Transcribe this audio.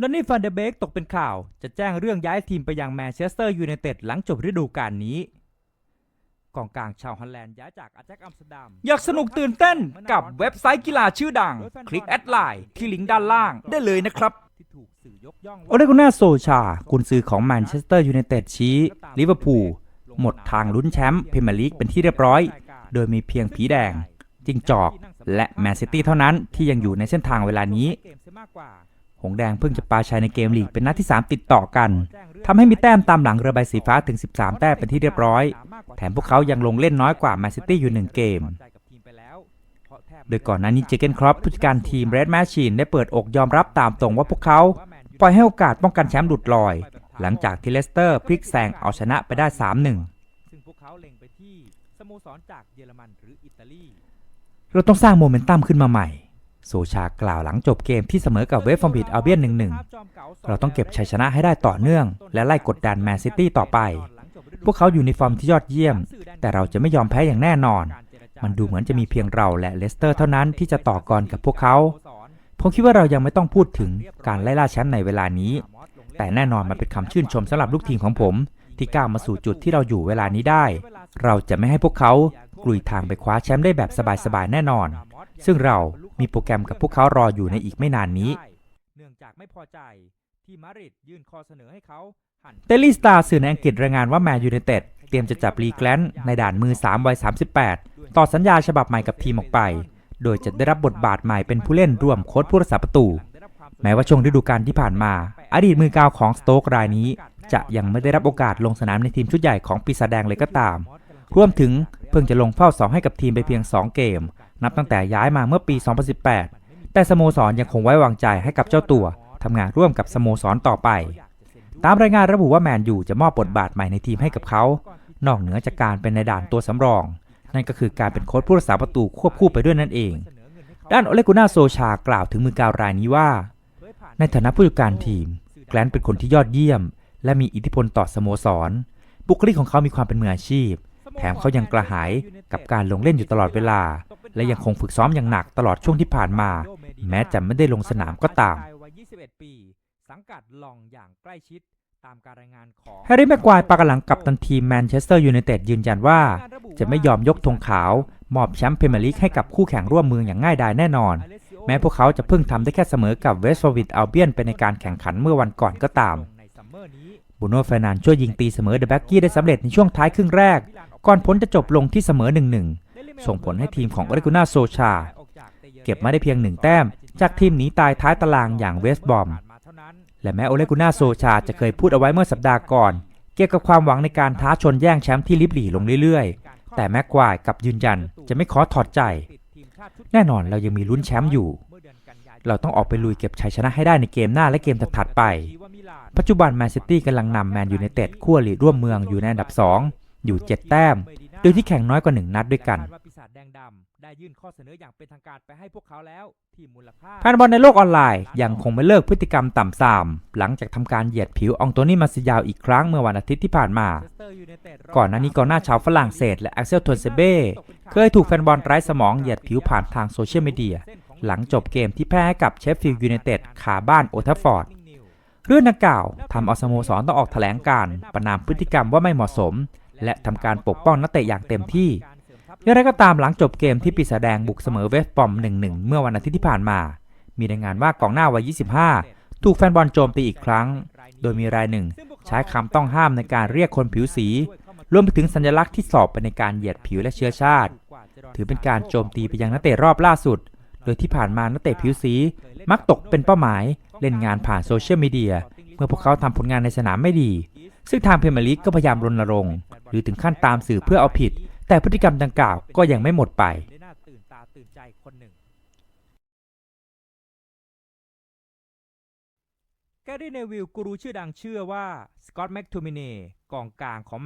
ดอนนี่ฟันเดเบกตกเป็นข่าวจะแจ้งเรื่องย้ายทีมไปยังแมนเชสเตอร์ยูไนเต็ดหลังจบฤดูกาลนี้กองกลางชาวฮอลแลนด์ย้ายจากอาแจ็คอัมสเตอร์ดัมอยากสนุกตื่นเต้นกับเว็บไซต์กีฬาชื่อดัง คลิกแอดไลน์ที่ลิงก์ด้านล่างได้เลยนะครับโอเลกุน่าโซชากุนซือของแมนเชสเตอร์ยูไนเต็ดชี้ลิเวอร์พูลหมดทางลุ้นแชมป์พรีเมียร์ลีกเป็นที่เรียบร้อย โดยมีเพียงผีแดง จิงจอก และแมนซิตี้เท่านั้นที่ยังอยู่ในเส้นทางเวลานี้ห งแดงเพิ่งจะปาชัยในเกมลีกเป็นนัดที่ 3 ติดต่อกันทำให้มีแต้มตามหลังเรือใบสีฟ้าถึง 13 แต้มเป็นที่เรียบร้อย แถมพวกเขายังลงเล่นน้อยกว่าแมนซิตี้อยู่ 1 เกม โดยก่อนหน้านี้เจเกนครอปผู้จัดการทีมเรดแมชชีนได้เปิดอกยอมรับตามตรงว่าพวกเขาปล่อยให้โอกาสป้องกันแชมป์หลุดลอย หลังจากที่เลสเตอร์พลิกแซงเอาชนะไปได้ 3-1 ซึ่งพวกเขาเล็งไปที่สโมสรจากเยอรมันหรืออิตาลี เราต้องสร้างโมเมนตัมขึ้นมาใหม่ โซชากล่าวหลังจบเกมที่เสมอกับเวฟฟอร์มบิดอัลเบียน1-1เราต้องเก็บชัยชนะให้ได้ต่อเนื่อง และไล่กดดันแมนซิตี้ต่อไป พวกเขาอยู่ในฟอร์มที่ยอดเยี่ยม แต่เราจะไม่ยอมแพ้อย่างแน่นอน มันดูเหมือนจะมีเพียงเราและเลสเตอร์เท่านั้นที่จะต่อกรกับพวกเขาผมคิดว่าเรายังไม่ต้องพูดถึงการไล่ล่าแชมป์ในเวลานี้ แต่แน่นอนมันเป็นคำชื่นชมสำหรับลูกทีมของผม ที่ก้าวมาสู่จุดที่เราอยู่เวลานี้ได้ เราจะไม่ให้พวกเขากลุยทางไปคว้าแชมป์ได้แบบสบายๆแน่นอน ซึ่งเรา มีโปรแกรมกับพวกเขารออยู่ในอีกไม่นานนี้ เนื่องจากไม่พอใจที่มาริดยื่นข้อเสนอให้เขาเดลี่สตาร์สื่อในอังกฤษรายงานว่าแมนยูไนเต็ดเตรียมจะจับลีแกลนในด่านมือ 3 วัย 38 ต่อสัญญาฉบับใหม่กับทีมออกไป โดยจะได้รับบทบาทใหม่เป็นผู้เล่นร่วมโค้ชผู้รักษาประตู แม้ว่าช่วงฤดูกาลที่ผ่านมา อดีตมือกาวของสโต๊กรายนี้ จะยังไม่ได้รับโอกาสลงสนามในทีมชุดใหญ่ของปีศาจแดงเลยก็ตาม รวมถึงเพิ่งจะลงเฝ้าเสาให้กับทีมไปเพียง 2 เกม นับตั้งแต่ย้ายมาเมื่อปี 2018 แต่สโมสรยังคงไว้วางใจให้กับเจ้าตัวทำงานร่วมกับสโมสรต่อไป ตามรายงานระบุว่าแมนยูจะมอบบทบาทใหม่ในทีมให้กับเขา นอกเหนือจากการเป็นในด่านตัวสำรอง นั่นก็คือการเป็นโค้ชผู้รักษาประตูควบคู่ไปด้วยนั่นเอง ด้านโอเลกุน่าโซชากล่าวถึงมือกาวรายนี้ว่า ในฐานะผู้จัดการทีม แกลนเป็นคนที่ยอดเยี่ยม และมีอิทธิพลต่อสโมสร บุคลิกของเขามีความเป็นมืออาชีพ แถมเขายังกระหายกับการลงเล่นอยู่ตลอดเวลา และยังคงฝึกซ้อมอย่างหนักตลอดช่วงที่ผ่านมา แม้จะไม่ได้ลงสนามก็ตามสังกัดลองอย่างใกล้ชิดตามการรายงานของแฮร์รี่แม็กควายปากหลังกับตันทีมแมนเชสเตอร์ยูไนเต็ดยืนยันว่า จะไม่ยอมยกธงขาว มอบแชมป์พรีเมียร์ลีกให้กับคู่แข่งร่วมมืออย่างง่ายดายแน่นอน แม้พวกเขาจะเพิ่งทำได้แค่เสมอกับเวสต์ฟอร์วิดอัลเบียนไปในการแข่งขันเมื่อวันก่อนก็ตามบูโน่เฟรนันช่วยยิงตีเสมอเดอะแบ็กกี้ได้สำเร็จในช่วงท้ายครึ่งแรก ก่อนผลจะจบลงที่เสมอ1-1 ส่งผลให้ทีมของโอเรกุน่าโซชา เก็บมาได้เพียงหนึ่งแต้ม จากทีมหนีตายท้ายตารางอย่างเวสต์บอม และแม้โอเลกุน่าโซชาจะเคยพูดเอาไว้เมื่อสัปดาห์ก่อน เกี่ยวกับความหวังในการท้าชนแย่งแชมป์ที่ลิบหลีลงเรื่อยๆ แต่แม็กควายกับยืนยันจะไม่ขอถอดใจ แน่นอนเรายังมีลุ้นแชมป์อยู่ เราต้องออกไปลุยเก็บชัยชนะให้ได้ในเกมหน้าและเกมถัดๆไป ปัจจุบันแมนซิตี้กำลังนำแมนยูไนเต็ดคู่อริร่วมเมืองอยู่ในอันดับ 2 อยู่ 7 แต้ม โดยที่แข่งน้อยกว่า 1 นัดด้วยกัน แฟนบอลในโลกออนไลน์ยังคงไม่เลิกพฤติกรรมต่ำทราม หลังจากทำการเหยียดผิวองโตนี่มาซิยาวอีกครั้งเมื่อวันอาทิตย์ที่ผ่านมา ก่อนหน้านี้กองหน้าชาวฝรั่งเศสและแอ็กเซลทวนเซเบ้เคยถูกแฟนบอลไร้สมองเหยียดผิวผ่านทางโซเชียลมีเดียหลังจบเกมที่แพ้ให้กับเชฟฟิลด์ยูไนเต็ดขาบ้านโอทัฟฟอร์ดเรื่องดังกล่าวทำเอาสโมสรต้องออกแถลงการ์ประนามพฤติกรรมว่าไม่เหมาะสม และทำการปกป้องนักเตะอย่างเต็มที่ อย่างไรก็ตามหลังจบเกมที่ปีศาจแดงบุกเสมอเวสต์บอม 1-1 เมื่อวันอาทิตย์ที่ผ่านมา มีรายงานว่ากองหน้าวัย 25 ถูกแฟนบอลโจมตีอีกครั้ง โดยมีรายหนึ่ง ใช้คำต้องห้ามในการเรียกคนผิวสี รวมไปถึงสัญลักษณ์ที่สอบไปในการเหยียดผิวและเชื้อชาติ ถือเป็นการโจมตีไปยังนักเตะรอบล่าสุด โดยที่ผ่านมานักเตะผิวสี มักตกเป็นเป้าหมาย เล่นงานผ่านโซเชียลมีเดียเมื่อพวกเขาทำผลงานในสนามไม่ดี ซึ่งทางพรีเมียร์ลีกก็พยายามรณรงค์ หรือถึงขั้นตามสื่อเพื่อเอาผิด แต่พฤติกรรมดังกล่าวก็ยังไม่หมดไปแกรี่เนวิลกูรูชื่อดังเชื่อว่า สกอตแม็กทูมิเน่กองกลางของ